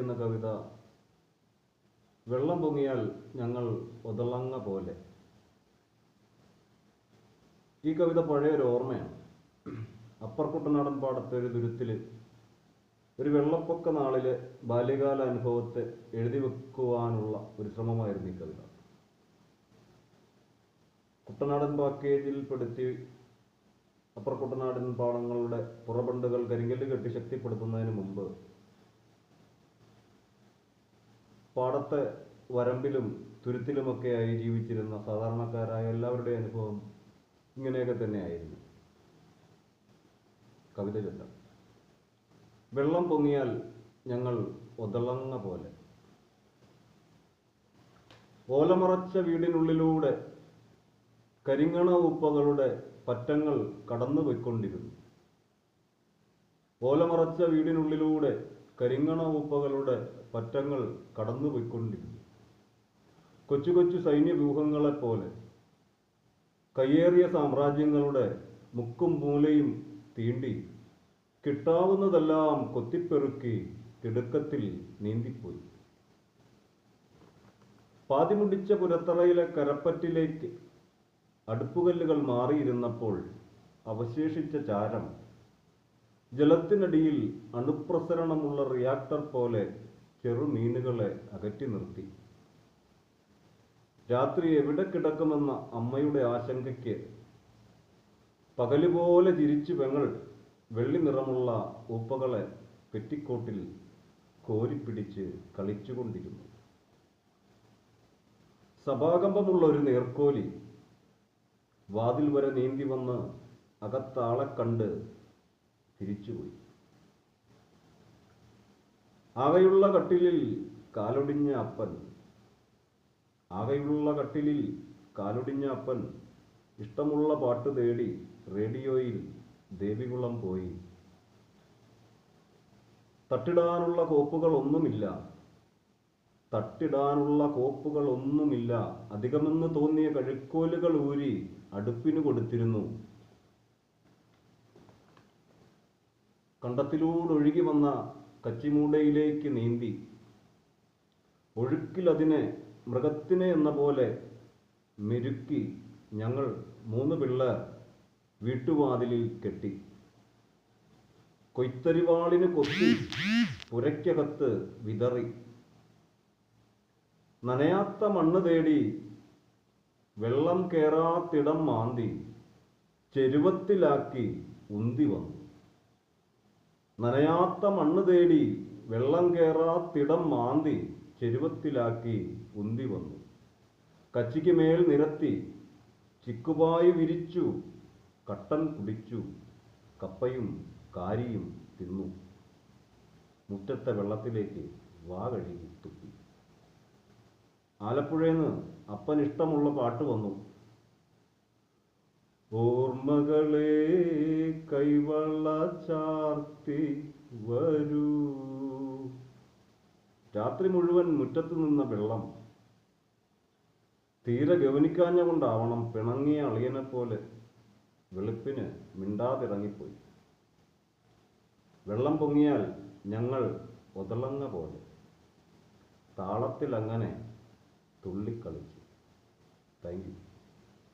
എഴുതിയിരിക്കുന്ന കവിത വെള്ളം പൊങ്ങിയാൽ ഞങ്ങൾ ഒതളങ്ങ പോലെ. ഈ കവിത പഴയൊരു ഓർമ്മയാണ്. അപ്പർക്കുട്ടനാടൻ പാടത്തെ ഒരു ദുരിത്തിൽ ഒരു വെള്ളപ്പൊക്ക നാളിലെ ബാല്യകാല അനുഭവത്തെ എഴുതി വെക്കുവാനുള്ള ഒരു ശ്രമമായിരുന്നു ഈ കവിത. കുട്ടനാടൻ പാക്കേജിൽ പെടുത്തി അപ്പർ കുട്ടനാടൻ പാടങ്ങളുടെ പുറബണ്ടുകൾ കരിങ്കല്ല് കെട്ടി ശക്തിപ്പെടുത്തുന്നതിന് മുമ്പ് പാടത്തെ വരമ്പിലും തുരുത്തിലുമൊക്കെയായി ജീവിച്ചിരുന്ന സാധാരണക്കാരായ എല്ലാവരുടെ അനുഭവം ഇങ്ങനെയൊക്കെ തന്നെയായിരുന്നു. കവിത ചൊല്ലാം വെള്ളം പൊങ്ങിയാൽ ഞങ്ങൾ ഒതളങ്ങ പോലെ. ഓലമറച്ച വീടിനുള്ളിലൂടെ കരിങ്ങണ ഉപ്പകളുടെ പറ്റങ്ങൾ കടന്നു പോയിക്കൊണ്ടിരുന്നു ഓലമറച്ച വീടിനുള്ളിലൂടെ കരിങ്ങണ ഉപ്പകളുടെ പറ്റങ്ങൾ കടന്നുപോയിക്കൊണ്ടിരുന്നു. കൊച്ചു കൊച്ചു സൈന്യവ്യൂഹങ്ങളെപ്പോലെ കയ്യേറിയ സാമ്രാജ്യങ്ങളുടെ മുക്കും മൂലയും തീണ്ടി കിട്ടാവുന്നതെല്ലാം കൊത്തിപ്പെറുക്കി തിടുക്കത്തിൽ നീന്തിപ്പോയി. പാതിമുടിച്ച പുരത്തറയിലെ കരപ്പറ്റിലേക്ക് അടുപ്പുകല്ലുകൾ മാറിയിരുന്നപ്പോൾ അവശേഷിച്ച ചാരം ജലത്തിനടിയിൽ അണുപ്രസരണമുള്ള റിയാക്ടർ പോലെ ചെറുമീനുകളെ അകറ്റി നിർത്തി. രാത്രി എവിടെ കിടക്കുമെന്ന അമ്മയുടെ ആശങ്കയ്ക്ക് പകലുപോലെ ചിരിച്ചു പെങ്ങൾ വെള്ളി നിറമുള്ള ഉപ്പകളെ പെറ്റിക്കോട്ടിൽ കോരിപ്പിടിച്ച് കളിച്ചുകൊണ്ടിരുന്നു. സഭാകമ്പമുള്ള ഒരു നേർക്കോലി വാതിൽ വരെ നീന്തി വന്ന് അകത്താളെ കണ്ട് തിരിച്ചുപോയി. ആകെയുള്ള കട്ടിലിൽ കാലൊടിഞ്ഞ അപ്പൻ. അവയുള്ള കട്ടിലിൽ കാലൊടിഞ്ഞ അപ്പൻ. ഇഷ്ടമുള്ള പാട്ട് തേടി റേഡിയോയിൽ ദേവികുളം പോയി. തട്ടിടാനുള്ള കോപ്പുകളൊന്നുമില്ല തട്ടിടാനുള്ള കോപ്പുകളൊന്നുമില്ല അധികമെന്ന് തോന്നിയ കഴുക്കോലുകൾ ഊരി അടുപ്പിന് കൊടുത്തിരുന്നു. കണ്ടത്തിലൂടെ ഒഴുകി വന്ന കച്ചിമൂടയിലേക്ക് നീന്തി ഒഴുക്കിലതിനെ മൃഗത്തിനെ എന്ന പോലെ മെരുക്കി ഞങ്ങൾ മൂന്ന് പിള്ളേർ വീട്ടുവാതിലിൽ കെട്ടി. കൊയ്ത്തരിവാളിന് കൊത്തി പുരയ്ക്കകത്ത് വിതറി. നനയാത്ത മണ്ണ് തേടി വെള്ളം കേറാത്തിടം മാന്തി ചെരുവത്തിലാക്കി ഉന്തി വന്നു. നനയാത്ത മണ്ണ് തേടി വെള്ളം കേറാത്തിടം മാന്തി ചെരുവത്തിലാക്കി ഉന്തി വന്നു. കച്ചിക്ക് മേൽ നിരത്തി ചിക്കുപായി വിരിച്ചു കട്ടൻ കുടിച്ചു. കപ്പയും കാരിയും തിന്നു. മുറ്റത്തെ വെള്ളത്തിലേക്ക് വാ കഴുകി തുപ്പി. ആലപ്പുഴയിൽ നിന്ന് അപ്പനിഷ്ടമുള്ള പാട്ട് വന്നു. ഓർമ്മകളെ കൈവള്ള ചാർത്തി വരൂ. രാത്രി മുഴുവൻ മുറ്റത്ത് നിന്ന വെള്ളം തീരെ ഗവനിക്കാഞ്ഞ കൊണ്ടാവണം പിണങ്ങിയ അളിയനെ പോലെ വെളുപ്പിന് മിണ്ടാതിറങ്ങിപ്പോയി. വെള്ളം പൊങ്ങിയാൽ ഞങ്ങൾ ഒതളങ്ങ പോലെ താളത്തിലങ്ങനെ തുള്ളിക്കളിച്ചു താങ്ക് യു.